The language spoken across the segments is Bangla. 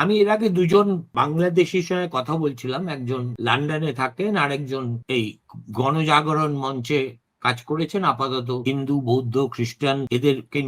আমি এর আগে দুজন বাংলাদেশির সঙ্গে কথা বলছিলাম। একজন লন্ডনে থাকেন আর একজন এই গণজাগরণ মঞ্চে কাজ করেছেন। আপাতত হিন্দু, বৌদ্ধ, খ্রিস্টান এদেরকে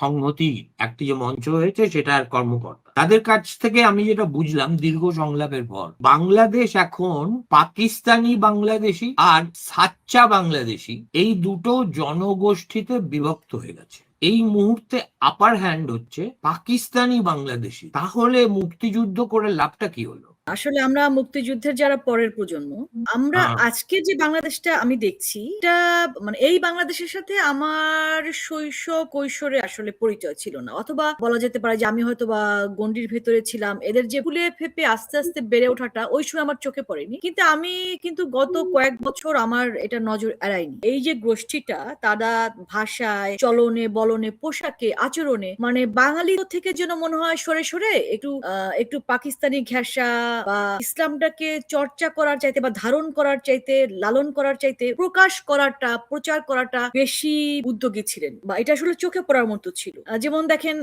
সংহতি একটি যে মঞ্চ হয়েছে সেটার কর্মকর্তা। তাদের কাছ থেকে আমি যেটা বুঝলাম দীর্ঘ সংলাপের পর, বাংলাদেশ এখন পাকিস্তানি বাংলাদেশি আর সাচ্চা বাংলাদেশি এই দুটো জনগোষ্ঠীতে বিভক্ত হয়ে গেছে। এই মুহূর্তে আপার হ্যান্ড হচ্ছে পাকিস্তানি বাংলাদেশি। তাহলে মুক্তিযুদ্ধ করে লাভটা কি হলো? আসলে আমরা মুক্তিযুদ্ধের যারা পরের প্রজন্ম আমরা হ্যাঁ। আজকে যে বাংলাদেশটা আমি দেখছি এটা মানে এই বাংলাদেশের সাথে আমার শৈশব কৈশোরে আসলে পরিচয় ছিল না। অথবা বলা যেতে পারে যে আমি হয়তো বা গন্ডির ভেতরে ছিলাম এদের যে ফুলে ফেপে আস্তে আস্তে বেড়ে ওঠাটা ওই সময় আমার চোখে পড়েনি। কিন্তু আমি কিন্তু গত কয়েক বছর আমার এটা নজর এড়ায়নি এই যে গোষ্ঠীটা তারা ভাষায় চলনে বলনে পোশাকে আচরণে মানে বাঙালি থেকে যেন মনে হয় সরে সরে একটু আহ, একটু পাকিস্তানি ঘেঁষা বা ইসলামটাকে চর্চা করার চাইতে বা ধারণ করার চাইতে লালন করার চাইতে প্রকাশ করাটা প্রচার করাটা বেশি উদ্যোগী ছিলেন বা এটা আসলে চোখে পড়ার মতো ছিল। যেমন দেখেন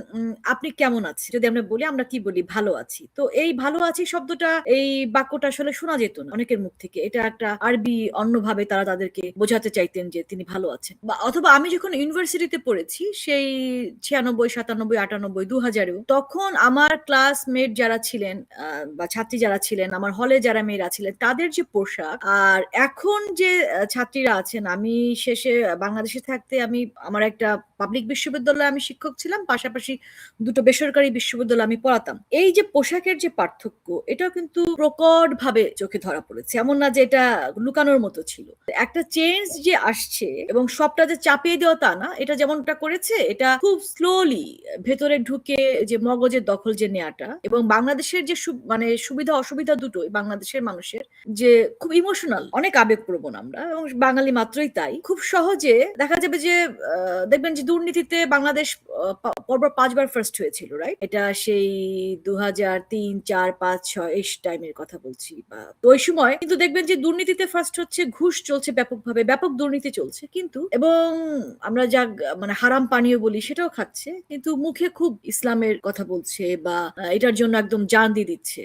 আপনি কেমন আছেন? যদি আমরা বলি আমরা কি বলি? ভালো আছি। তো এই ভালো আছি শব্দটা এই বাক্যটা আসলে শোনা যেত না অনেকের মুখ থেকে। এটা একটা আরবি অন্যভাবে তারা তাদেরকে বোঝাতে চাইতেন যে তিনি ভালো আছেন। বা অথবা আমি যখন ইউনিভার্সিটিতে পড়েছি সেই ছিয়ানব্বই সাতানব্বই আটানব্বই দু হাজারেও তখন আমার ক্লাসমেট যারা ছিলেন বা ছাত্রী যারা ছিলেন, আমার হলে যারা মেয়েরা ছিলেন, তাদের যে পোশাক, আর এখন যে ছাত্রীরা আছেন, আমি শেষে বাংলাদেশে থাকতে আমি, আমার একটা পাবলিক বিশ্ববিদ্যালয়ে আমি শিক্ষক ছিলাম, পাশাপাশি দুটো বেসরকারি বিশ্ববিদ্যালয়ে আমি পড়াতাম। এই যে পোশাকের যে পার্থক্য, এটাও কিন্তু প্রকট ভাবে চোখে ধরা পড়েছে। এমন না যে এটা লুকানোর মতো ছিল। একটা চেঞ্জ যে আসছে এবং সবটা যে চাপিয়ে দেওয়া তা না, এটা যেমনটা করেছে, এটা খুব স্লোলি ভেতরে ঢুকে যে মগজের দখল যে নেয়াটা এবং বাংলাদেশের যে মানে সুবিধা অসুবিধা দুটোই বাংলাদেশের মানুষের, যে খুব ইমোশনাল অনেক আবেগপ্রবণ আমরা, এবং বাঙালি মাত্রই তাই। খুব সহজে দেখা যাবে যে দেখবেন যে দুর্নীতিতে বাংলাদেশ পরপর পাঁচবার ফার্স্ট হয়েছিল রাইট এটা সেই দু হাজার তিন, চার, পাঁচ, ছয় এই টাইমের কথা বলছি, বা তো ওই সময়। কিন্তু দেখবেন যে দুর্নীতিতে ফার্স্ট হচ্ছে ঘুষ চলছে ব্যাপকভাবে, ব্যাপক দুর্নীতি চলছে, কিন্তু, এবং আমরা যা মানে হারাম পানীয় বলি সেটাও খাচ্ছে, কিন্তু মুখে খুব ইসলামের কথা বলছে, বা এটার জন্য একদম জান দিয়ে দিচ্ছে।